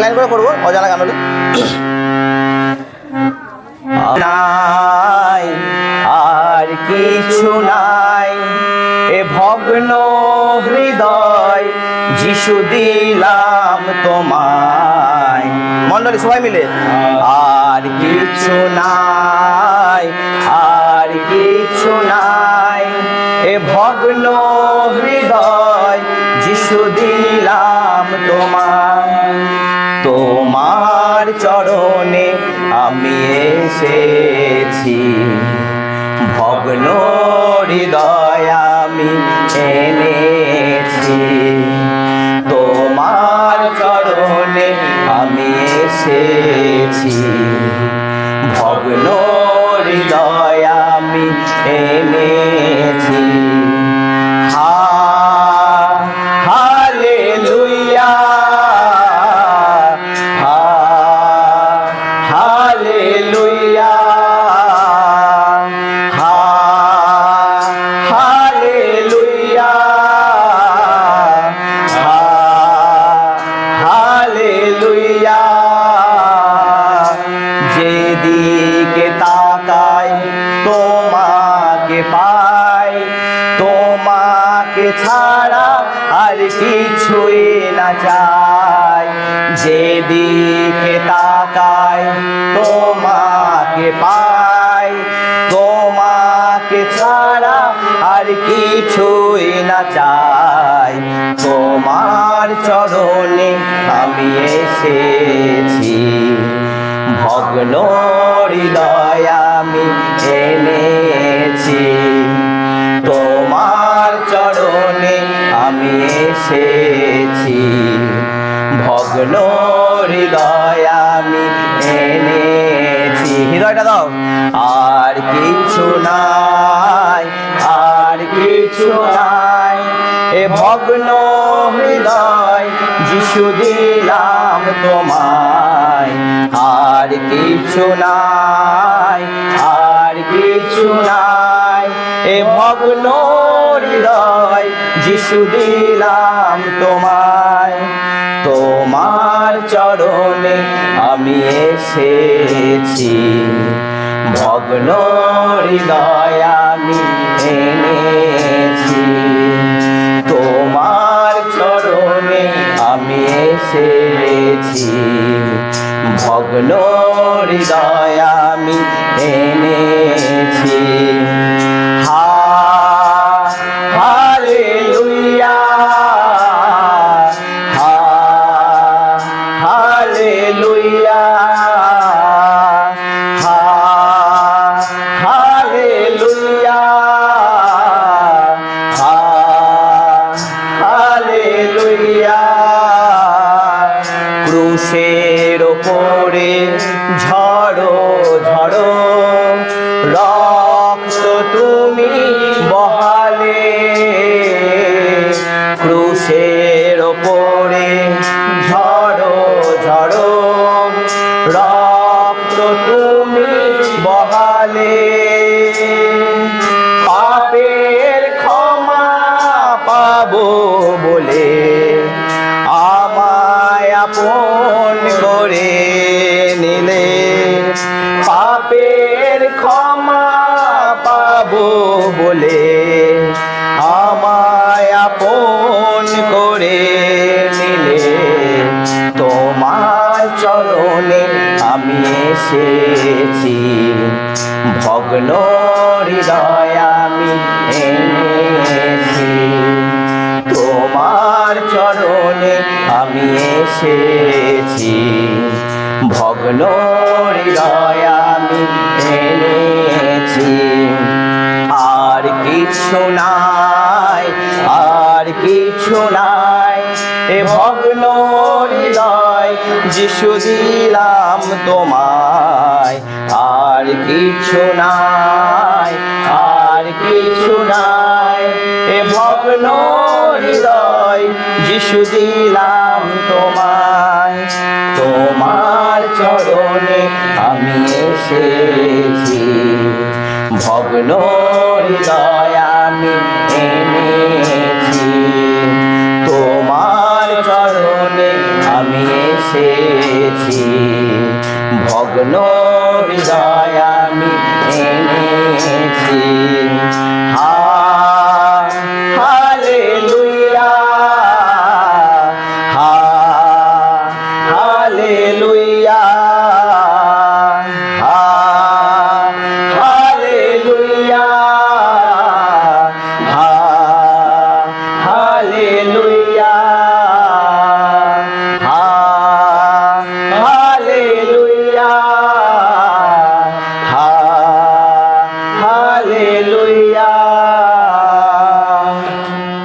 Line করে করব, অজানা গান হলে। আর কিছু নাই। এ ভগ্ন হৃদয় যিশু দিলাম তোমায়। মন্ডলী সবাই মিলে। আর কিছু নাই, আর কিছু নাই। এ ভগ্ন হৃদয় যিশু দিলাম তোমায়। তোমার চরণে আমি এসেছি। ভগ্ন হৃদয় আমি এনেছি। তোমার চরণে আমি এসেছি। ভগ্ন হৃদয় আমি এনেছি। পাই তোমাকে ছাড়া আর কিছুই না চাই। যেদিকে তাকাই, তোমাকে পাই। তোমাকে ছাড়া আর কিছুই না চাই। তোমার চরণে আমি এসেছি। ভগ্ন হৃদয় আমি এনেছি তোমার চরণে আমি এসেছি। ভগ্ন হৃদয় আমি এনেছি। হৃদয়টা দাও। আর কিছু নাই, আর কিছু নাই। এ ভগ্ন হৃদয় যিশু দিলাম তোমায়। আর কিছু নাই। এ ভগ্ন হৃদয় যিশু দিলাম তোমায়। তোমার চরণে আমি এসেছি। ভগ্ন হৃদয় আমি এনেছি। তোমার চরণে আমি এসেছি। ভগ্ন হৃদয় আমি এনেছি। হালেলুয়া। ক্রুশের এসেছি। ভগ্ন হৃদয় আমি এনেছি। তোমার চরণে আমি এসেছি। ভগ্ন হৃদয় আমি এনেছি। আর কিছু নাই, আর কিছু নাই। যিশু দিলাম তোমায়। আর কিছু নাই, আর কিছু নাই। এ ভগ্ন হৃদয়, যিশু দিলাম তোমায়। তোমার চরণে আমি এসেছি। ভগ্ন হৃদয়, আমি এনেছি। আমি এসেছি। ভগ্ন হৃদয় আমি এনেছি। হা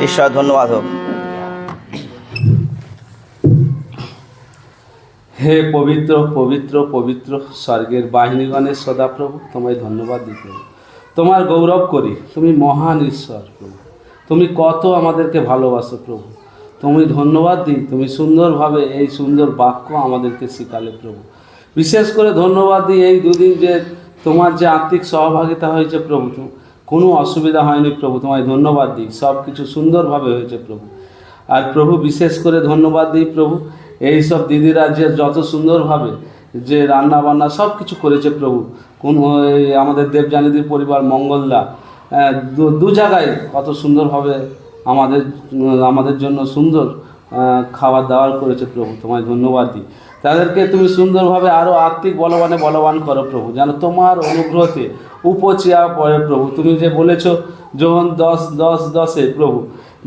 ঈশ্বর, ধন্যবাদ হোক। হে পবিত্র পবিত্র পবিত্র স্বর্গের বাহিনীগণের সদাপ্রভু, তোমায় ধন্যবাদ দিতে তোমার গৌরব করি, তুমি মহান ঈশ্বর প্রভু। তুমি কত আমাদেরকে ভালোবাসো প্রভু। তুমি ধন্যবাদ দিই, তুমি সুন্দরভাবে এই সুন্দর বাক্য আমাদেরকে শিখালে প্রভু। বিশেষ করে ধন্যবাদ দিই এই দুদিন যে তোমার যে আত্মিক সহভাগিতা হয়েছে প্রভু কোনো অসুবিধা হয়নি প্রভু, তোমায় ধন্যবাদ দিই। সব কিছু সুন্দরভাবে হয়েছে প্রভু। আর প্রভু, বিশেষ করে ধন্যবাদ দিই প্রভু। এই সব দিদিরা যে যত সুন্দরভাবে যে রান্না বান্না সব কিছু করেছে প্রভু। কোন আমাদের দেবজানীদির পরিবার মঙ্গলদা দু জায়গায় কত সুন্দরভাবে আমাদের আমাদের জন্য সুন্দর খাবার দাবার করেছে প্রভু, তোমায় ধন্যবাদ দিই। তাদেরকে তুমি সুন্দরভাবে আরও আর্থিক বলবানে বলবান করো প্রভু, যেন তোমার অনুগ্রহতে উপচিয়া পড়ে প্রভু। তুমি যে বলেছ যখন দশ দশ, দশে প্রভু,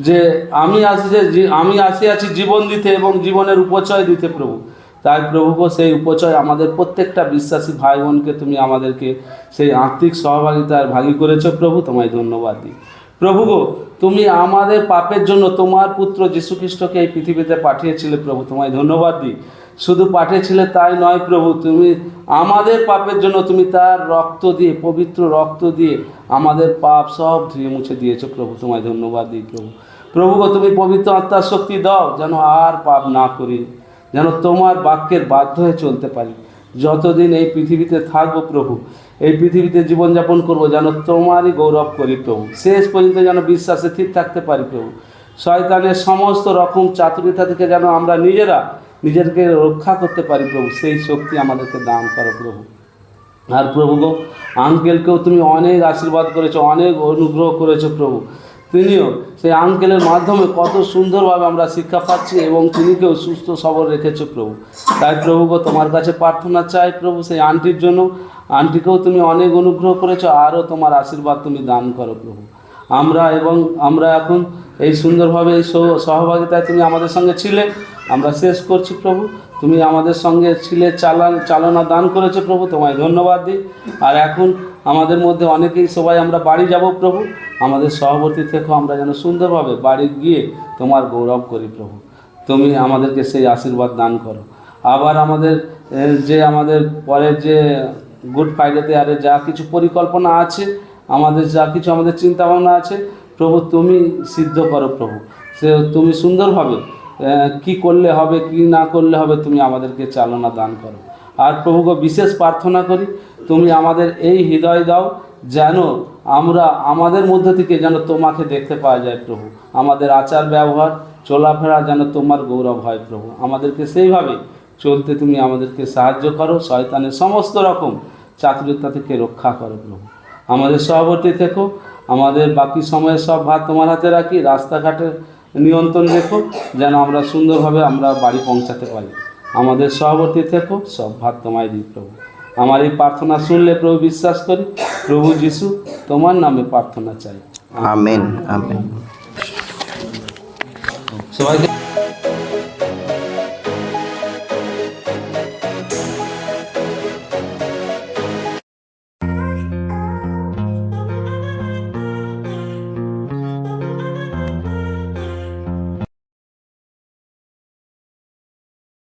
যে আমি আসি যে আমি আসিয়াছি জীবন দিতে এবং জীবনের উপচয় দিতে প্রভু। তাই প্রভু সেই উপচয় আমাদের প্রত্যেকটা বিশ্বাসী ভাই বোনকে তুমি আমাদেরকে সেই আর্থিক সহভাগিতার ভাগী করেছ প্রভু, তোমায় ধন্যবাদ দিই। প্রভু গো, তুমি আমাদের পাপের জন্য তোমার পুত্র যীশু খ্রিস্টকে এই পৃথিবীতে পাঠিয়েছিলে প্রভু, তোমায় ধন্যবাদ দিই। শুধু পাঠিয়েছিলে তাই নয় প্রভু, তুমি আমাদের পাপের জন্য তুমি তার রক্ত দিয়ে, পবিত্র রক্ত দিয়ে আমাদের পাপ সব ধুয়ে মুছে দিয়েছ প্রভু, তোমায় ধন্যবাদ দিই প্রভু। প্রভু গো, তুমি পবিত্র আত্মার শক্তি দাও, যেন আর পাপ না করি, যেন তোমার বাক্যের বাধ্য হয়ে চলতে পারি। যতদিন এই পৃথিবীতে থাকব প্রভু এই পৃথিবীতে জীবনযাপন করব যেন তোমারই গৌরব করি প্রভু। শেষ পর্যন্ত যেন বিশ্বাসে ঠিক থাকতে পারি প্রভু। শয়তানের সমস্ত রকম চাতুরিতা থেকে যেন আমরা নিজেরা নিজেদেরকে রক্ষা করতে পারি প্রভু। সেই শক্তি আমাদেরকে দান করো প্রভু। আর প্রভু গো আঙ্কেলকেও তুমি অনেক আশীর্বাদ করেছ, অনেক অনুগ্রহ করেছ প্রভু। তিনিও সেই আঙ্কেলের মাধ্যমে কত সুন্দরভাবে আমরা শিক্ষা পাচ্ছি এবং তিনিকেও সুস্থ সবল রেখেছো প্রভু। তাই প্রভু গো, তোমার কাছে প্রার্থনা চাই প্রভু সেই আন্টির জন্য। আন্টিকেও তুমি অনেক অনুগ্রহ করেছ, আরও তোমার আশীর্বাদ তুমি দান করো প্রভু। আমরা এবং আমরা এখন এই সুন্দরভাবে এই সহ- সহভাগিতায় তুমি আমাদের সঙ্গে ছিলে, আমরা শেষ করছি প্রভু। তুমি আমাদের সঙ্গে ছিলে, চালান চালনা দান করেছ প্রভু, তোমায় ধন্যবাদ দিই। আর এখন আমাদের মধ্যে অনেকেই সবাই আমরা বাড়ি যাব প্রভু। আমাদের সহবর্তী থেকেও আমরা যেন সুন্দরভাবে বাড়ি গিয়ে তোমার গৌরব করি প্রভু। তুমি আমাদেরকে সেই আশীর্বাদ দান করো। আবার আমাদের যে আমাদের পরের যে গুড ফ্রাইডেতে আরে যা কিছু পরিকল্পনা আছে, আমাদের যা কিছু আমাদের চিন্তা ভাবনা আছে, প্রভু তুমি সিদ্ধ করো প্রভু। সে তুমি সুন্দরভাবে কি করলে হবে, কি না করলে হবে, তুমি আমাদেরকে চালনা দান করো। আর প্রভুকে বিশেষ প্রার্থনা করি, তুমি আমাদের এই হৃদয় দাও, যেন আমরা আমাদের মধ্য থেকে যেন তোমাকে দেখতে পাওয়া যায় প্রভু। আমাদের আচার ব্যবহার চলাফেরা যেন তোমার গৌরব হয় প্রভু। আমাদেরকে সেইভাবে চলতে তুমি আমাদেরকে সাহায্য করো শয়তানের সমস্ত রকম চাতুরিতা থেকে রক্ষা করো প্রভু। আমাদের সহবর্তী থেকো আমাদের বাকি সময়ের সব ভাত তোমার হাতে রাখি রাস্তাঘাটের নিয়ন্ত্রণ রেখো যেন আমরা সুন্দরভাবে আমরা বাড়ি পৌঁছাতে পারি। আমাদের সহবর্তী থেকো সব ভাত তোমায় দিই প্রভু। আমার এই প্রার্থনা শুনলে প্রভু বিশ্বাস করি প্রভু যিশু তোমার নামে প্রার্থনা চাই। Amen amen. সবাইকে